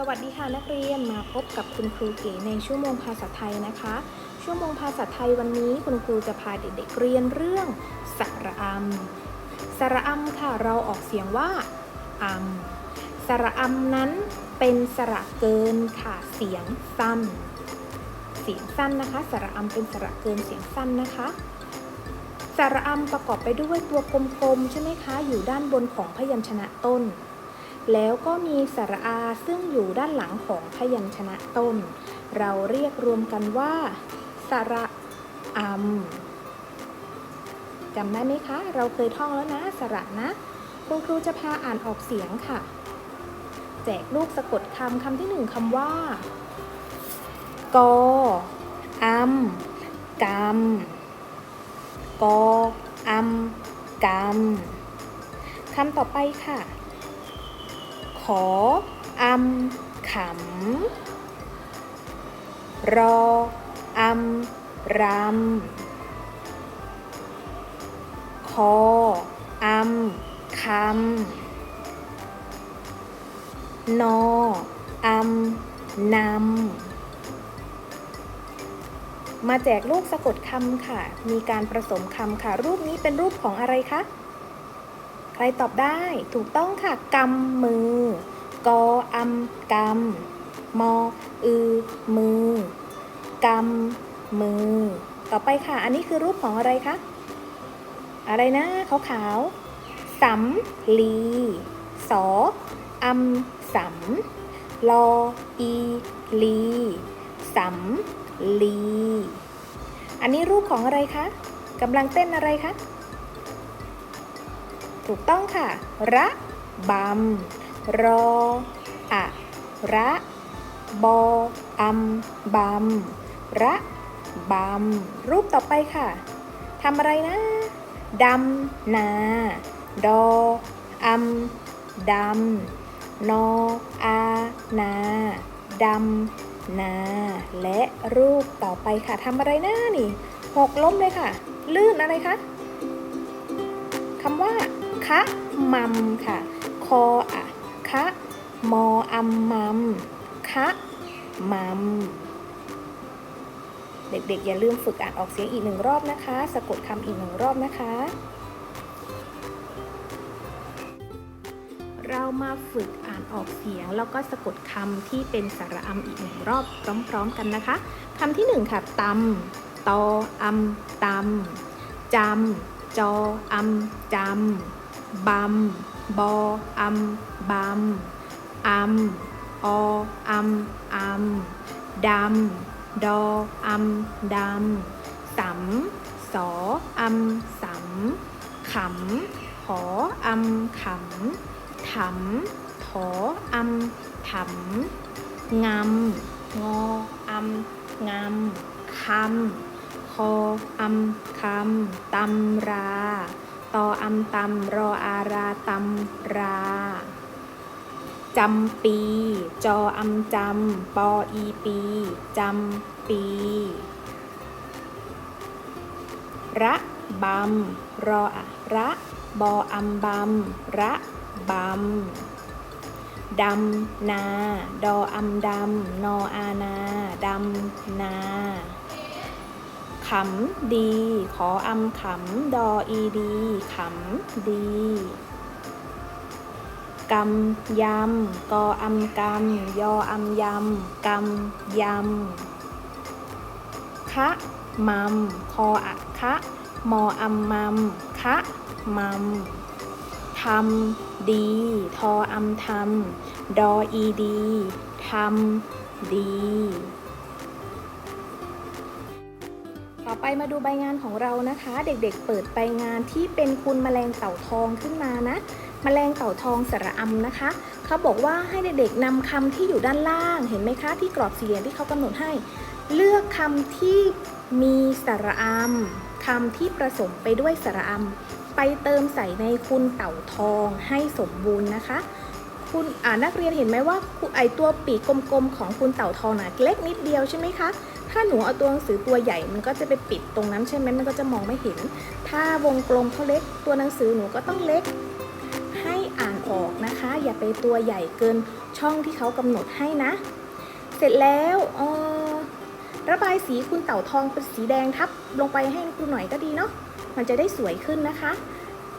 สวัสดีค่ะนักเรียนมาพบกับคุณครูเก๋ในชั่วโมงภาษาไทยนะคะ ชั่วโมงภาษาไทยวันนี้คุณครูจะพาเด็กๆเรียนเรื่องสระอำสระอำค่ะเราออกเสียงว่าอำสระอำนั้นเป็นสระเกินค่ะเสียงสั้น เสียงสั้นนะคะ สระอำเป็นสระเกินเสียงสั้นนะคะสระอำประกอบไปด้วยตัวกลมๆใช่ไหมคะ อยู่ด้านบนของพยัญชนะต้น แล้วก็มีสระอาซึ่งอยู่ด้านหลังของพยัญชนะต้น เราเรียกรวมกันว่า สระอำจำได้ไหมคะ เราเคยท่องแล้วนะสระนะคุณครูจะพาอ่านออกเสียงค่ะ แจกลูกสะกดคำคำที่หนึ่งคำว่า กออัมกำกออัมกำคำต่อไปค่ะ ออำขำ รออำรำ คออำคำ นออำนำ มาแจกลูกสะกดคำค่ะ มีการผสมคำค่ะ รูปนี้เป็นรูปของอะไรคะ ครตอบได้ ถูกต้องค่ะกำมือ กออำกำมออือ มือกำมือ ต่อไปค่ะ อันนี้คือรูปของอะไรคะ อะไรนะขาวขาวสำลี สออำสำลออีลีสำลี อันนี้รูปของอะไรคะกำลังเต้นอะไรคะ ถูกต้องค่ะ ระบำรออะระบออัมบำระบำรูปต่อไปค่ะทำอะไรนะดำนา ดออัมดำนออานาดำนา และรูปต่อไปค่ะทำอะไรนะนี่หกล้มเลยค่ะ ลื่นอะไรคะคำว่า คะมัมค่ะ คออะคะมออัมมัมคะมัมเด็กๆ อย่าลืมฝึกอ่านออกเสียงอีกหนึ่งรอบนะคะ สะกดคำอีกหนึ่งรอบนะคะ เรามาฝึกอ่านออกเสียงแล้วก็สะกดคำที่เป็นสระอำอีกหนึ่งรอบพร้อมๆกันนะคะคำที่หนึ่งค่ะตำตออำตำจำจออำจำ บำบออำบำอำออำอำดำดออำดำสำสออำสำขำขออำขำถำถออำถำงำงออำงำคำคออำคำตำรา ตออำตำรออาราตำราจำปี จออำจำปออีปีจำปีระบำรออะระบออำบำระบำดำนา ดออำดำนออานาดำนา ขำดี ขออำขำดออีดีขำดีกำยำกออำกำยออำยำกำยำคะมัมคออะคะมออำมัมคะมัมทำดี ทออำทำดออีดีทำดี ต่อไปมาดูใบงานของเรานะคะ เด็กๆ เปิดใบงานที่เป็นคุณแมลงเต่าทองขึ้นมานะแมลงเต่าทองสระอำนะคะ เขาบอกว่าให้เด็กๆนำคำที่อยู่ด้านล่างเห็นไหมคะที่กรอบสี่เหลี่ยมที่เขากำหนดให้ เลือกคำที่มีสระอำคำที่ผสมไปด้วยสระอำไปเติมใส่ในคุณเต่าทองให้สมบูรณ์นะคะ คุณอ่านักเรียนเห็นไหมว่าไอตัวปีกกลมๆของคุณเต่าทองนะเล็กนิดเดียวใช่ไหมคะ ถ้าหนูเอาตัวหนังสือตัวใหญ่มันก็จะไปปิดตรงนั้นใช่ไหมมันก็จะมองไม่เห็น ถ้าวงกลมเขาเล็กตัวหนังสือหนูก็ต้องเล็ก ให้อ่านออกนะคะ อย่าไปตัวใหญ่เกินช่องที่เขากำหนดให้นะ เสร็จแล้วออระบายสีคุณเต่าทองเป็นสีแดงทับลงไปให้ครูหน่อยก็ดีเนาะมันจะได้สวยขึ้นนะคะ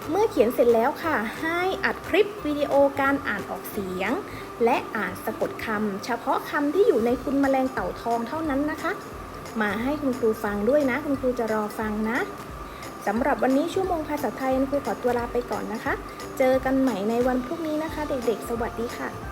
เมื่อเขียนเสร็จแล้วค่ะ ให้อัดคลิปวิดีโอการอ่านออกเสียง และอ่านสะกดคำเฉพาะคำที่อยู่ในคุณแมลงเต่าทองเท่านั้นนะคะ มาให้คุณครูฟังด้วยนะ คุณครูจะรอฟังนะสำหรับวันนี้ชั่วโมงภาษาไทยคุณครูขอตัวลาไปก่อนนะคะ เจอกันใหม่ในวันพรุ่งนี้นะคะ เด็กๆ สวัสดีค่ะ